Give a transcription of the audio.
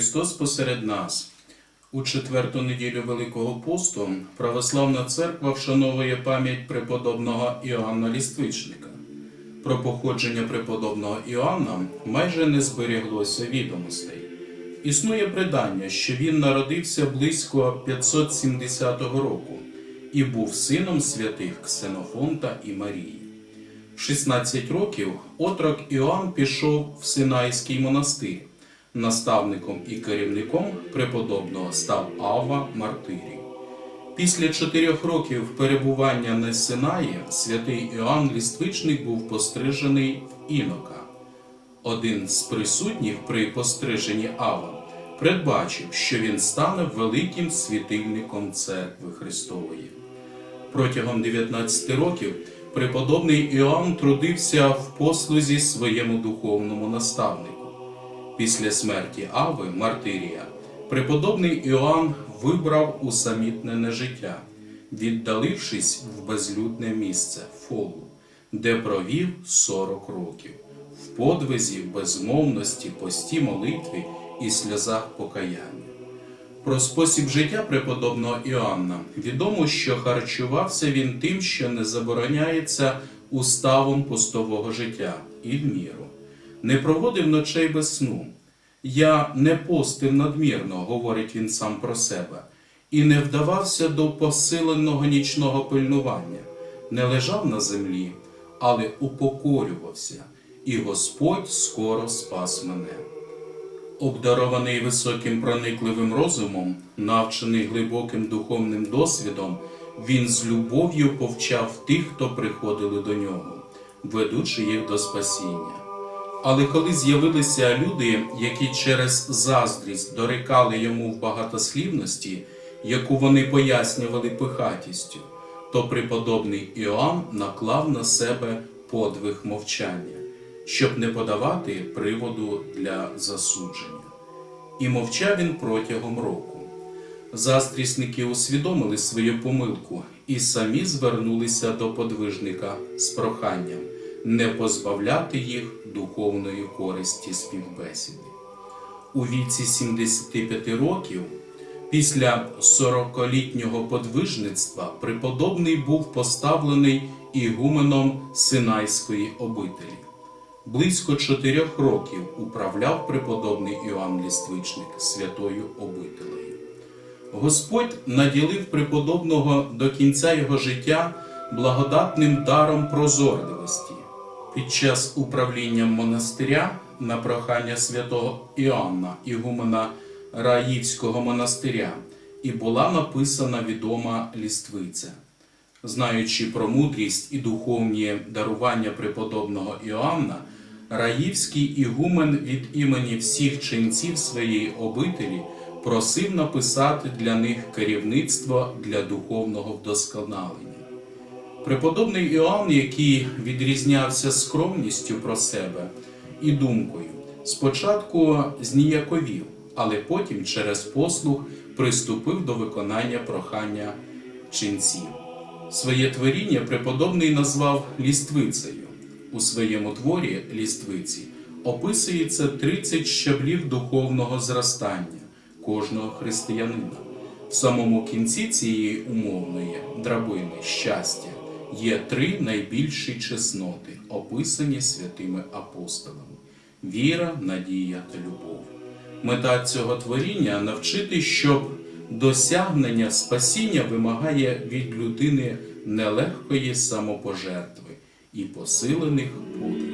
Христос посеред нас. У четверту неділю Великого посту Православна Церква вшановує пам'ять преподобного Іоанна Ліствичника. Про походження преподобного Іоанна майже не збереглося відомостей. Існує предання, що він народився близько 570 року і був сином святих Ксенофонта і Марії. В 16 років отрок Іоанн пішов в Синайський монастир. Наставником і керівником преподобного став Ава Мартирій. Після чотирьох років перебування на Синаї святий Іоанн Ліствичник був пострижений в інока. Один з присутніх при постриженні Ава передбачив, що він стане великим світильником церкви Христової. Протягом 19 років преподобний Іоанн трудився в послузі своєму духовному наставнику. Після смерті Ави Мартирія преподобний Іоанн вибрав усамітнене життя, віддалившись в безлюдне місце Фолу, де провів 40 років в подвизі, безмовності, пості молитві і сльозах покаяння. Про спосіб життя преподобного Іоанна відомо, що харчувався він тим, що не забороняється уставом пустового життя і в міру. Не проводив ночей без сну. Я не постив надмірно, говорить він сам про себе, і не вдавався до посиленого нічного пильнування, не лежав на землі, але упокорювався, і Господь скоро спас мене. Обдарований високим проникливим розумом, навчений глибоким духовним досвідом, він з любов'ю повчав тих, хто приходили до нього, ведучи їх до спасіння. Але коли з'явилися люди, які через заздрість дорікали йому в багатослівності, яку вони пояснювали пихатістю, то преподобний Іоанн наклав на себе подвиг мовчання, щоб не подавати приводу для засудження. І мовчав він протягом року. Заздрісники усвідомили свою помилку і самі звернулися до подвижника з проханням не позбавляти їх духовної користі співбесіди. У віці 75 років, після 40-літнього подвижництва, преподобний був поставлений ігуменом Синайської обителі. Близько чотирьох років управляв преподобний Іоанн Ліствичник святою обителею. Господь наділив преподобного до кінця його життя благодатним даром прозорливості. Під час управління монастиря на прохання святого Іоанна, ігумена Раївського монастиря, і була написана відома ліствиця. Знаючи про мудрість і духовні дарування преподобного Іоанна, Раївський ігумен від імені всіх ченців своєї обителі просив написати для них керівництво для духовного вдосконалення. Преподобний Іоанн, який відрізнявся скромністю про себе і думкою, спочатку зніяковів, але потім через послуг приступив до виконання прохання ченців. Своє творіння преподобний назвав ліствицею. У своєму творі ліствиці описується 30 щаблів духовного зростання кожного християнина. В самому кінці цієї умовної драбини щастя є три найбільші чесноти, описані святими апостолами: віра, надія та любов. Мета цього творіння навчити, щоб досягнення спасіння вимагає від людини нелегкої самопожертви і посилених подвигів.